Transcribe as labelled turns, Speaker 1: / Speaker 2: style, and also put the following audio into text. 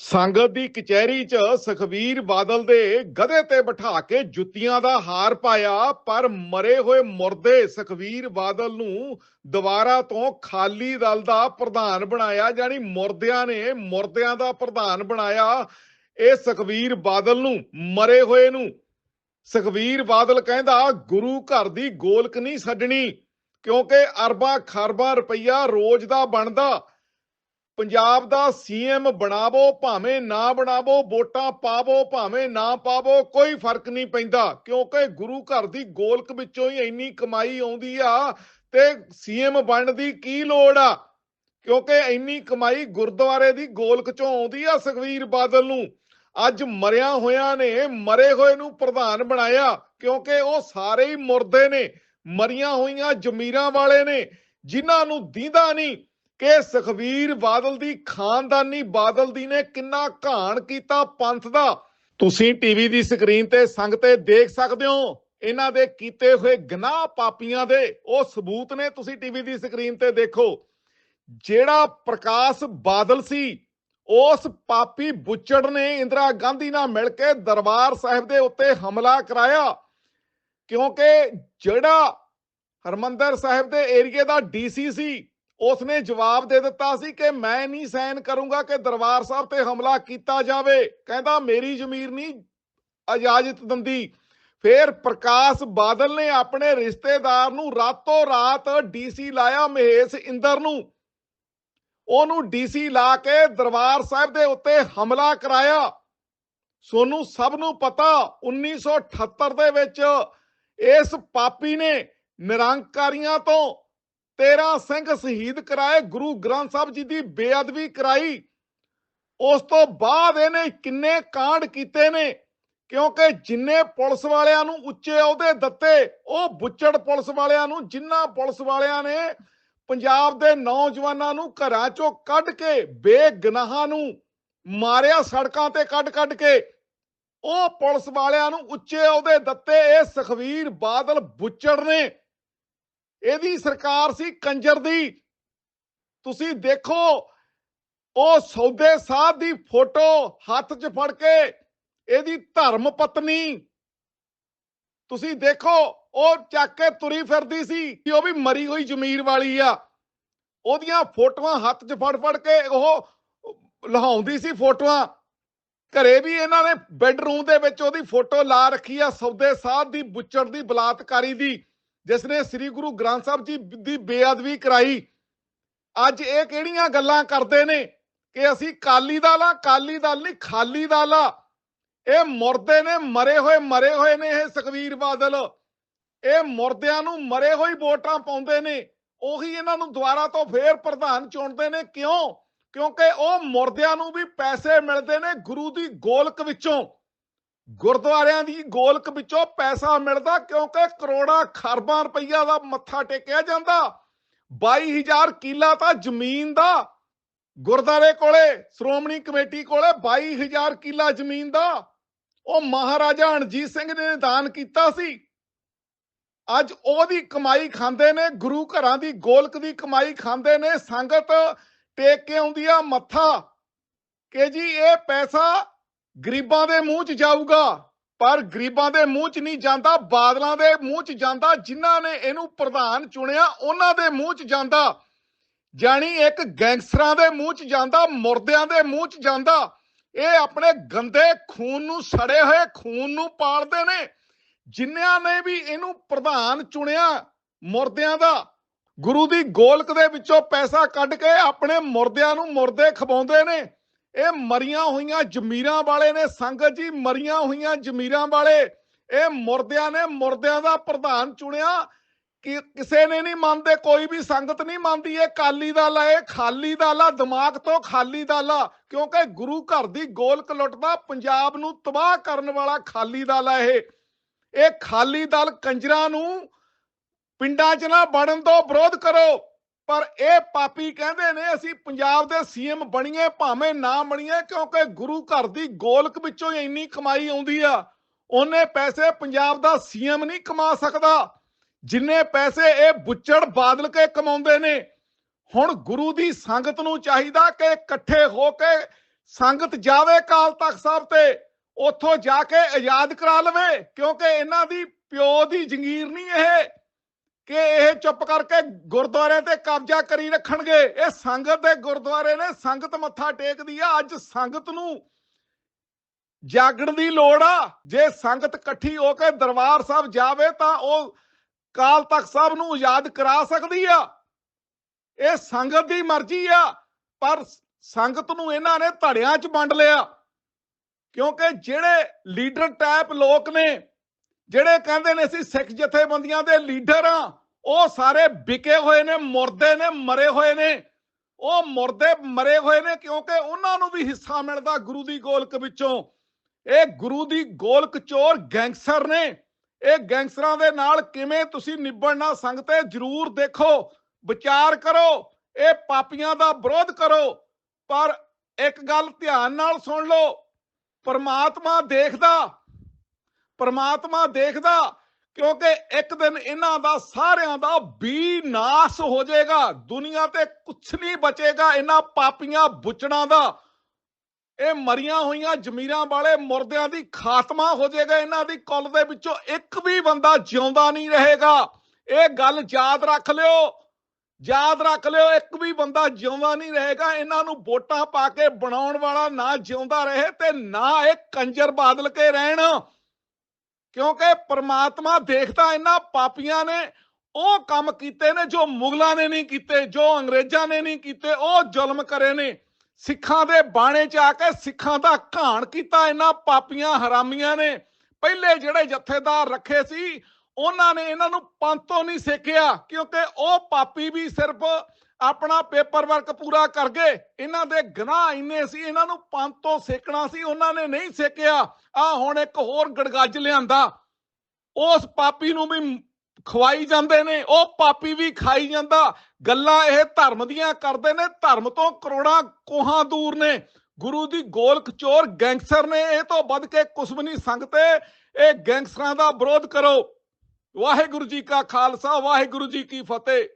Speaker 1: ਸੰਗਤ ਦੀ ਕਚਹਿਰੀ 'ਚ ਸੁਖਵੀਰ ਬਾਦਲ ਦੇ ਗਧੇ ਤੇ ਬਿਠਾ ਕੇ ਜੁੱਤੀਆਂ ਦਾ ਹਾਰ ਪਾਇਆ, ਪਰ ਮਰੇ ਹੋਏ ਮੁਰਦੇ ਸੁਖਵੀਰ ਬਾਦਲ ਨੂੰ ਦੁਬਾਰਾ ਤੋਂ ਖਾਲੀ ਦਲ ਦਾ ਪ੍ਰਧਾਨ ਬਣਾਇਆ, ਯਾਨੀ ਮੁਰਦਿਆਂ ਨੇ ਮੁਰਦਿਆਂ ਦਾ ਪ੍ਰਧਾਨ ਬਣਾਇਆ। ਇਹ ਸੁਖਵੀਰ ਬਾਦਲ ਨੂੰ, ਮਰੇ ਹੋਏ ਨੂੰ। ਸੁਖਵੀਰ ਬਾਦਲ ਕਹਿੰਦਾ, ਗੁਰੂ ਘਰ ਦੀ ਗੋਲਕ ਨਹੀਂ ਛੱਡਣੀ, ਕਿਉਂਕਿ ਅਰਬਾਂ ਖਰਬਾਂ ਰੁਪਈਆ ਰੋਜ਼ ਦਾ ਬਣਦਾ। ਪੰਜਾਬ ਦਾ ਸੀਐਮ ਬਣਾਵੋ, ਭਾਵੇਂ ਨਾ ਬਣਾਵੋ, ਵੋਟਾਂ ਪਾਵੋ, ਭਾਵੇਂ ਨਾ ਪਾਵੋ, ਕੋਈ ਫ਼ਰਕ ਨਹੀਂ ਪੈਂਦਾ। ਕਿਉਂਕਿ ਗੁਰੂ ਘਰ ਦੀ ਗੋਲਕ ਵਿੱਚੋਂ ਹੀ ਇੰਨੀ ਕਮਾਈ ਆਉਂਦੀ ਆ ਤੇ ਸੀਐਮ ਬਣਨ ਦੀ ਕੀ ਲੋੜ ਆ? ਕਿਉਂਕਿ ਇੰਨੀ ਕਮਾਈ ਗੁਰਦੁਆਰੇ ਦੀ ਗੋਲਕ ਚੋਂ ਆਉਂਦੀ ਆ ਸੁਖਵੀਰ ਬਾਦਲ ਨੂੰ। ਅੱਜ ਮਰਿਆ ਹੋਇਆ ਨੇ, ਮਰੇ ਹੋਏ ਨੂੰ ਪ੍ਰਧਾਨ ਬਣਾਇਆ, ਕਿਉਂਕਿ ਉਹ ਸਾਰੇ ਹੀ ਮੁਰਦੇ ਨੇ, ਮਰੀਆਂ ਹੋਈਆਂ ਜ਼ਮੀਰਾਂ ਵਾਲੇ ਨੇ, ਜਿਨ੍ਹਾਂ ਨੂੰ ਦੀਂਦਾ ਨਹੀਂ। ਕਿ ਸੁਖਵੀਰ ਬਾਦਲ ਦੀ ਖਾਨਦਾਨੀ ਬਾਦਲ ਦੀ ਨੇ ਕਿੰਨਾ ਘਾਣ ਕੀਤਾ ਪੰਥ ਦਾ? ਤੁਸੀਂ ਟੀਵੀ ਦੀ ਸਕਰੀਨ ਤੇ ਸੰਗਤੇ ਦੇਖ ਸਕਦੇ ਹੋ, ਇਹਨਾਂ ਦੇ ਕੀਤੇ ਹੋਏ ਗਨਾਹ ਪਾਪੀਆਂ ਦੇ ਉਹ ਸਬੂਤ ਨੇ ਤੁਸੀਂ ਟੀਵੀ ਦੀ ਸਕਰੀਨ ਤੇ ਦੇਖੋ। ਜਿਹੜਾ ਪ੍ਰਕਾਸ਼ ਬਾਦਲ ਸੀ, ਉਸ ਪਾਪੀ ਬੁੱਚੜ ਨੇ ਇੰਦਰਾ ਗਾਂਧੀ ਨਾਲ ਮਿਲ ਕੇ ਦਰਬਾਰ ਸਾਹਿਬ ਦੇ ਉੱਤੇ ਹਮਲਾ ਕਰਾਇਆ। ਕਿਉਂਕਿ ਜਿਹੜਾ ਹਰਮੰਦਰ ਸਾਹਿਬ ਦੇ ਏਰੀਏ ਦਾ ਡੀਸੀ ਸੀ ਉਸਨੇ ਜਵਾਬ ਦੇ ਦਿੱਤਾ ਸੀ ਕਿ ਮੈਂ ਨਹੀਂ ਸਾਈਨ ਕਰੂੰਗਾ ਕਿ ਦਰਬਾਰ ਸਾਹਿਬ ਤੇ ਹਮਲਾ ਕੀਤਾ ਜਾਵੇ। ਕਹਿੰਦਾ, ਮੇਰੀ ਜ਼ਮੀਰ ਨਹੀਂ, ਇਜਾਜ਼ਤ ਦਿੰਦੀ। ਫਿਰ ਪ੍ਰਕਾਸ਼ ਬਾਦਲ ਨੇ ਆਪਣੇ ਰਿਸ਼ਤੇਦਾਰ ਨੂੰ ਰਾਤੋਂ ਰਾਤ ਡੀਸੀ ਲਾਇਆ ਮਹੇਸ਼ ਇੰਦਰ ਨੂੰ। ਉਹਨੂੰ ਡੀਸੀ ਲਾ ਕੇ ਦਰਬਾਰ ਸਾਹਿਬ ਦੇ ਉੱਤੇ ਹਮਲਾ ਕਰਾਇਆ। ਸੋਨੂੰ ਸਭ ਨੂੰ ਪਤਾ 1978 ਦੇ ਵਿੱਚ ਇਸ ਪਾਪੀ ਨੇ ਨਿਰੰਕਾਰੀਆਂ ਤੋਂ 13 ਸਿੰਘ ਸ਼ਹੀਦ ਕਰਾਏ, ਗੁਰੂ ਗ੍ਰੰਥ ਸਾਹਿਬ ਜੀ ਦੀ ਬੇਅਦਬੀ ਕਰਾਈ। ਉਸ ਤੋਂ ਬਾਅਦ ਇਹਨੇ ਕਿੰਨੇ ਕਾਂਡ ਕੀਤੇ ਨੇ, ਕਿਉਂਕਿ ਜਿੰਨੇ ਪੁਲਿਸ ਵਾਲਿਆਂ ਨੂੰ ਉੱਚੇ ਅਹੁਦੇ ਦਿੱਤੇ, ਉਹ ਬੁੱਚੜ ਪੁਲਿਸ ਵਾਲਿਆਂ ਨੂੰ ਜਿਨ੍ਹਾਂ ਪੁਲਿਸ ਵਾਲਿਆਂ ਨੇ ਪੰਜਾਬ ਦੇ ਨੌਜਵਾਨਾਂ ਨੂੰ ਘਰਾਂ ਚੋਂ ਕੱਢ ਕੇ, ਬੇਗਨਾਹਾਂ ਨੂੰ ਮਾਰਿਆ, ਸੜਕਾਂ ਤੇ ਕੱਢ-ਕੱਢ ਕੇ, ਉਹ ਪੁਲਿਸ ਵਾਲਿਆਂ ਨੂੰ ਉੱਚੇ ਅਹੁਦੇ ਦਿੱਤੇ। ਇਹ ਸੁਖਵੀਰ ਬਾਦਲ ਬੁੱਚੜ ਨੇ। ਇਹਦੀ ਸਰਕਾਰ ਸੀ ਕੰਜਰ ਦੀ। ਤੁਸੀਂ ਦੇਖੋ, ਉਹ ਸੌਦੇ ਸਾਹਿਬ ਦੀ ਫੋਟੋ ਹੱਥ 'ਚ ਫੜ ਕੇ ਇਹਦੀ ਧਰਮ ਪਤਨੀ, ਤੁਸੀਂ ਦੇਖੋ, ਉਹ ਚੱਕ ਕੇ ਤੁਰੀ ਫਿਰਦੀ ਸੀ ਉਹ ਵੀ ਮਰੀ ਹੋਈ ਜ਼ਮੀਰ ਵਾਲੀ ਆ। ਉਹਦੀਆਂ ਫੋਟੋਆਂ ਹੱਥ 'ਚ ਫੜ ਫੜ ਕੇ ਉਹ ਲਹਾਉਂਦੀ ਸੀ ਫੋਟੋਆਂ। ਘਰੇ ਵੀ ਇਹਨਾਂ ਨੇ ਬੈੱਡਰੂਮ ਦੇ ਵਿੱਚ ਉਹਦੀ ਫੋਟੋ ਲਾ ਰੱਖੀ ਆ, ਸੌਦੇ ਸਾਹਿਬ ਦੀ, ਬੁੱਚੜ ਦੀ, ਬਲਾਤਕਾਰੀ ਦੀ। ਜਿਸ ਨੇ ਸ੍ਰੀ ਗੁਰੂ ਗ੍ਰੰਥ ਸਾਹਿਬ ਜੀ ਦੀ ਬੇਅਦਬੀ ਕਰਾਈ। ਅੱਜ ਇਹ ਕਿਹੜੀਆਂ ਗੱਲਾਂ ਕਰਦੇ ਨੇ ਕਿ ਅਸੀਂ ਕਾਲੀ ਦਲ ਆ, ਕਾਲੀ ਦਲ ਨਹੀਂ, ਖਾਲੀ ਦਲ ਆ। ਇਹ ਮੁਰਦੇ ਨੇ, ਮਰੇ ਹੋਏ ਮਰੇ ਹੋਏ ਨੇ ਇਹ ਸੁਖਵੀਰ ਬਾਦਲ। ਇਹ ਮੁਰਦਿਆਂ ਨੂੰ ਮਰੇ ਹੋਈ ਵੋਟਾਂ ਪਾਉਂਦੇ ਨੇ। ਉਹੀ ਇਹਨਾਂ ਨੂੰ ਦੁਬਾਰਾ ਤੋਂ ਫੇਰ ਪ੍ਰਧਾਨ ਚੁਣਦੇ ਨੇ। ਕਿਉਂ? ਕਿਉਂਕਿ ਉਹ ਮੁਰਦਿਆਂ ਨੂੰ ਵੀ ਪੈਸੇ ਮਿਲਦੇ ਨੇ ਗੁਰੂ ਦੀ ਗੋਲਕ ਵਿੱਚੋਂ। ਗੁਰਦੁਆਰਿਆਂ ਦੀ ਗੋਲਕ ਵਿੱਚੋਂ ਪੈਸਾ ਮਿਲਦਾ ਕਿਉਂਕਿ ਕਰੋੜਾਂ ਖਰਬਾਂ ਰੁਪਈਆ ਦਾ ਮੱਥਾ ਟੇਕਿਆ ਜਾਂਦਾ। 22000 ਕਿੱਲਾ ਤਾਂ ਜ਼ਮੀਨ ਦਾ। ਗੁਰਦਾਰੇ ਕੋਲੇ, ਸ਼੍ਰੋਮਣੀ ਕਮੇਟੀ ਕੋਲੇ 22000 ਕਿੱਲਾ ਜ਼ਮੀਨ ਦਾ। ਉਹ ਮਹਾਰਾਜਾ ਰਣਜੀਤ ਸਿੰਘ ਨੇ ਦਾਨ ਕੀਤਾ ਸੀ। ਅੱਜ ਉਹਦੀ ਕਮਾਈ ਖਾਂਦੇ ਨੇ, ਗੁਰੂ ਘਰਾਂ ਦੀ ਗੋਲਕ ਦੀ ਕਮਾਈ ਖਾਂਦੇ ਨੇ, ਸੰਗਤ ਟੇਕ ਕੇ ਆਉਂਦੀ ਆ ਮੱਥਾ। ਕਿ ਜੀ, ਇਹ ਪੈਸਾ ਗਰੀਬਾਂ ਦੇ ਮੂੰਹ 'ਚ ਜਾਊਗਾ, ਪਰ ਗਰੀਬਾਂ ਦੇ ਮੂੰਹ 'ਚ ਨਹੀਂ ਜਾਂਦਾ, ਬਾਦਲਾਂ ਦੇ ਮੂੰਹ 'ਚ ਜਾਂਦਾ, ਜਿਨ੍ਹਾਂ ਨੇ ਇਹਨੂੰ ਪ੍ਰਧਾਨ ਚੁਣਿਆ, ਉਹਨਾਂ ਦੇ ਮੂੰਹ 'ਚ ਜਾਂਦਾ। ਜਾਨੀ ਇੱਕ ਗੈਂਗਸਟਰਾਂ ਦੇ ਮੂੰਹ 'ਚ ਜਾਂਦਾ, ਮੁਰਦਿਆਂ ਦੇ ਮੂੰਹ 'ਚ ਜਾਂਦਾ। ਇਹ ਆਪਣੇ ਗੰਦੇ ਖੂਨ ਨੂੰ ਸੜੇ ਹੋਏ ਖੂਨ ਨੂੰ ਪਾਲਦੇ ਨੇ। ਜਿਨ੍ਹਾਂ ਨੇ ਵੀ ਇਹਨੂੰ ਪ੍ਰਧਾਨ ਚੁਣਿਆ ਮੁਰਦਿਆਂ ਦਾ, ਗੁਰੂ ਦੀ ਗੋਲਕ ਦੇ ਵਿੱਚੋਂ ਪੈਸਾ ਕੱਢ ਕੇ ਆਪਣੇ ਮੁਰਦਿਆਂ ਨੂੰ ਮੁਰਦੇ ਖਵਾਉਂਦੇ ਨੇ। ਇਹ ਮਰੀਆਂ ਹੋਈਆਂ ਜ਼ਮੀਰਾਂ ਵਾਲੇ ਨੇ, ਸੰਗਤ ਜੀ, ਮਰੀਆਂ ਹੋਈਆਂ ਜ਼ਮੀਰਾਂ ਵਾਲੇ। ਇਹ ਮੁਰਦਿਆਂ ਨੇ ਮੁਰਦਿਆਂ ਦਾ ਪ੍ਰਧਾਨ ਚੁਣਿਆ। ਕਿ ਕਿਸੇ ਨੇ ਨਹੀਂ ਮੰਨਦੇ, ਕੋਈ ਵੀ ਸੰਗਤ ਨਹੀਂ ਮੰਨਦੀ, ਇਹ ਕਾਲੀ ਦਲ ਆ, ਇਹ ਖਾਲੀ ਦਲ ਆ, ਦਿਮਾਗ ਤੋਂ ਖਾਲੀ ਦਲ ਆ। ਕਿਉਂਕਿ ਗੁਰੂ ਘਰ ਦੀ ਗੋਲਕ ਲੁੱਟਦਾ ਪੰਜਾਬ ਨੂੰ ਤਬਾਹ ਕਰਨ ਵਾਲਾ ਖਾਲੀ ਦਲ ਆ ਇਹ। ਇਹ ਖਾਲੀ ਦਲ ਕੰਜਰਾਂ ਨੂੰ ਪਿੰਡਾਂ 'ਚ ਨਾ ਵੜਨ ਤੋਂ ਵਿਰੋਧ ਕਰੋ। ਪਰ ਇਹ ਪਾਪੀ ਕਹਿੰਦੇ ਨੇ, ਅਸੀਂ ਪੰਜਾਬ ਦੇ ਸੀਐਮ ਬਣੀਏ, ਭਾਵੇਂ ਨਾ ਬਣੀਏ, ਕਿਉਂਕਿ ਗੁਰੂ ਘਰ ਦੀ ਗੋਲਕ ਵਿੱਚੋਂ ਇੰਨੀ ਕਮਾਈ ਆਉਂਦੀ ਆ, ਉਹਨੇ ਪੈਸੇ ਪੰਜਾਬ ਦਾ ਸੀਐਮ ਨਹੀਂ ਕਮਾ ਸਕਦਾ। ਜਿੰਨੇ ਪੈਸੇ ਇਹ ਬੁੱਚੜ ਬਾਦਲ ਕੇ ਕਮਾਉਂਦੇ ਨੇ, ਹੁਣ ਗੁਰੂ ਦੀ ਸੰਗਤ ਨੂੰ ਚਾਹੀਦਾ ਕਿ ਇਕੱਠੇ ਹੋ ਕੇ ਸੰਗਤ ਜਾਵੇ ਕਾਲ ਤਖਤ ਸਾਹਿਬ ਤੇ, ਉੱਥੋਂ ਜਾ ਕੇ ਆਜ਼ਾਦ ਕਰਾ ਲਵੇ, ਕਿਉਂਕਿ ਇਹਨਾਂ ਦੀ ਪਿਓ ਦੀ ਜ਼ੰਗੀਰ ਨਹੀਂ ਇਹ। ਕਿ ਇਹ ਚੁੱਪ ਕਰਕੇ ਗੁਰਦੁਆਰੇ ਤੇ ਕਬਜ਼ਾ ਕਰੀ ਰੱਖਣਗੇ। ਇਹ ਸੰਗਤ ਦੇ ਗੁਰਦੁਆਰੇ ਨੇ ਸੰਗਤ ਮੱਥਾ ਟੇਕਦੀ ਆ। ਅੱਜ ਸੰਗਤ ਨੂੰ ਜਾਗਣ ਦੀ ਲੋੜ ਆ। ਜੇ ਸੰਗਤ ਇਕੱਠੀ ਹੋ ਕੇ ਦਰਬਾਰ ਸਾਹਿਬ ਜਾਵੇ ਤਾਂ ਉਹ ਕਾਲ ਤਖਤ ਸਾਹਿਬ ਨੂੰ ਆਜ਼ਾਦ ਕਰਾ ਸਕਦੀ ਆ। ਇਹ ਸੰਗਤ ਦੀ ਮਰਜ਼ੀ ਆ। ਪਰ ਸੰਗਤ ਨੂੰ ਇਹਨਾਂ ਨੇ ਧੜਿਆਂ 'ਚ ਵੰਡ ਲਿਆ। ਕਿਉਂਕਿ ਜਿਹੜੇ ਲੀਡਰ ਟਾਈਪ ਲੋਕ ਨੇ, ਜਿਹੜੇ ਕਹਿੰਦੇ ਨੇ ਅਸੀਂ ਸਿੱਖ ਜਥੇਬੰਦੀਆਂ ਦੇ ਲੀਡਰ ਆ ਉਹ ਸਾਰੇ ਵਿਕੇ ਹੋਏ ਨੇ, ਮੁਰਦੇ ਨੇ, ਮਰੇ ਹੋਏ ਨੇ। ਉਹ ਮੁਰਦੇ ਮਰੇ ਹੋਏ ਨੇ ਕਿਉਂਕਿ ਉਹਨਾਂ ਨੂੰ ਵੀ ਹਿੱਸਾ ਮਿਲਦਾ ਗੁਰੂ ਦੀ ਗੋਲਕ ਵਿੱਚੋਂ। ਇਹ ਗੁਰੂ ਦੀ ਗੋਲਕ ਚੋਰ ਗੈਂਗਸਟਰ ਨੇ। ਇਹ ਗੈਂਗਸਟਰਾਂ ਦੇ ਨਾਲ ਕਿਵੇਂ ਤੁਸੀਂ ਨਿਭੜਨਾ ਸੰਗਤੇ ਜਰੂਰ ਦੇਖੋ, ਵਿਚਾਰ ਕਰੋ, ਇਹ ਪਾਪੀਆਂ ਦਾ ਵਿਰੋਧ ਕਰੋ। ਪਰ ਇੱਕ ਗੱਲ ਧਿਆਨ ਨਾਲ ਸੁਣ ਲਓ, ਪਰਮਾਤਮਾ ਦੇਖਦਾ ਪਰਮਾਤਮਾ ਦੇਖਦਾ ਕਿਉਂਕਿ ਇੱਕ ਦਿਨ ਇਹਨਾਂ ਦਾ, ਸਾਰਿਆਂ ਦਾ ਵੀ ਨਾਸ ਹੋ ਜਾਏਗਾ। ਦੁਨੀਆ ਤੇ ਕੁਝ ਨਹੀਂ ਬਚੇਗਾ ਇਹਨਾਂ ਪਾਪੀਆਂ ਬੁੱਚੜਾਂ ਦਾ। ਇਹ ਮਰੀਆਂ ਹੋਈਆਂ ਜ਼ਮੀਰਾਂ ਵਾਲੇ ਮੁਰਦਿਆਂ ਦੀ ਖਾਤਮਾ ਹੋ ਜਾਏਗਾ। ਇਹਨਾਂ ਦੀ ਕੁੱਲ ਦੇ ਵਿੱਚੋਂ ਇੱਕ ਵੀ ਬੰਦਾ ਜਿਉਂਦਾ ਨਹੀਂ ਰਹੇਗਾ। ਇਹ ਗੱਲ ਯਾਦ ਰੱਖ ਲਿਓ। ਯਾਦ ਰੱਖ ਲਿਓ, ਇੱਕ ਵੀ ਬੰਦਾ ਜਿਉਂਦਾ ਨਹੀਂ ਰਹੇਗਾ। ਇਹਨਾਂ ਨੂੰ ਵੋਟਾਂ ਪਾ ਕੇ ਬਣਾਉਣ ਵਾਲਾ ਨਾ ਜਿਉਂਦਾ ਰਹੇ ਤੇ ਨਾ ਇਹ ਕੰਜਰ ਬਾਦਲ ਕੇ ਰਹਿਣ। ਕਿਉਂਕਿ ਪ੍ਰਮਾਤਮਾ ਦੇਖਦਾ ਇਹਨਾਂ ਪਾਪੀਆਂ ਨੇ, ਉਹ ਕੰਮ ਕੀਤੇ ਨੇ ਜੋ ਮੁਗਲਾਂ ਨੇ ਨਹੀਂ ਕੀਤੇ, ਜੋ ਅੰਗਰੇਜ਼ਾਂ ਨੇ ਨਹੀਂ ਕੀਤੇ, ਉਹ ਜ਼ੁਲਮ ਕਰੇ ਨੇ। ਸਿੱਖਾਂ ਦੇ ਬਾਣੇ 'ਚ ਆ ਕੇ ਸਿੱਖਾਂ ਦਾ ਘਾਣ ਕੀਤਾ, ਇਹਨਾਂ ਪਾਪੀਆਂ ਹਰਾਮੀਆਂ ਨੇ। ਪਹਿਲੇ ਜਿਹੜੇ ਜਥੇਦਾਰ ਰੱਖੇ ਸੀ, ਉਹਨਾਂ ਨੇ ਇਹਨਾਂ ਨੂੰ ਪੰਤੋਂ ਨਹੀਂ ਸੇਕਿਆ, ਕਿਉਂਕਿ ਉਹ ਪਾਪੀ ਵੀ ਸਿਰਫ ਆਪਣਾ ਪੇਪਰ ਵਰਕ ਪੂਰਾ ਕਰ ਗਏ ਇਹਨਾਂ ਦੇ ਗੁਨਾਹ ਇੰਨੇ ਸੀ, ਇਹਨਾਂ ਨੂੰ ਪੰਤੋਂ ਸੇਕਣਾ ਸੀ, ਉਹਨਾਂ ਨੇ ਨਹੀਂ ਸੇਕਿਆ। ਆ ਹੁਣ ਇੱਕ ਹੋਰ ਗੜਗੱਜ ਲਿਆਂਦਾ। ਉਸ ਪਾਪੀ ਨੂੰ ਵੀ ਖਵਾਈ ਜਾਂਦੇ ਨੇ, ਉਹ ਪਾਪੀ ਵੀ ਖਾਈ ਜਾਂਦਾ। ਗੱਲਾਂ ਇਹ ਧਰਮ ਦੀਆਂ ਕਰਦੇ ਨੇ, ਧਰਮ ਤੋਂ ਕਰੋੜਾਂ ਕੋਹਾਂ ਦੂਰ ਨੇ। ਗੁਰੂ ਦੀ ਗੋਲਕ ਚੋਰ ਗੈਂਗਸਟਰ ਨੇ, ਇਹ ਤੋਂ ਵੱਧ ਕੇ ਕੁਛ ਵੀ ਨਹੀਂ ਸੰਗਤੇ ਇਹ ਗੈਂਗਸਟਰਾਂ ਦਾ ਵਿਰੋਧ ਕਰੋ। ਵਾਹਿਗੁਰੂ ਜੀ ਕਾ ਖਾਲਸਾ, ਵਾਹਿਗੁਰੂ ਜੀ ਕੀ ਫਤਿਹ।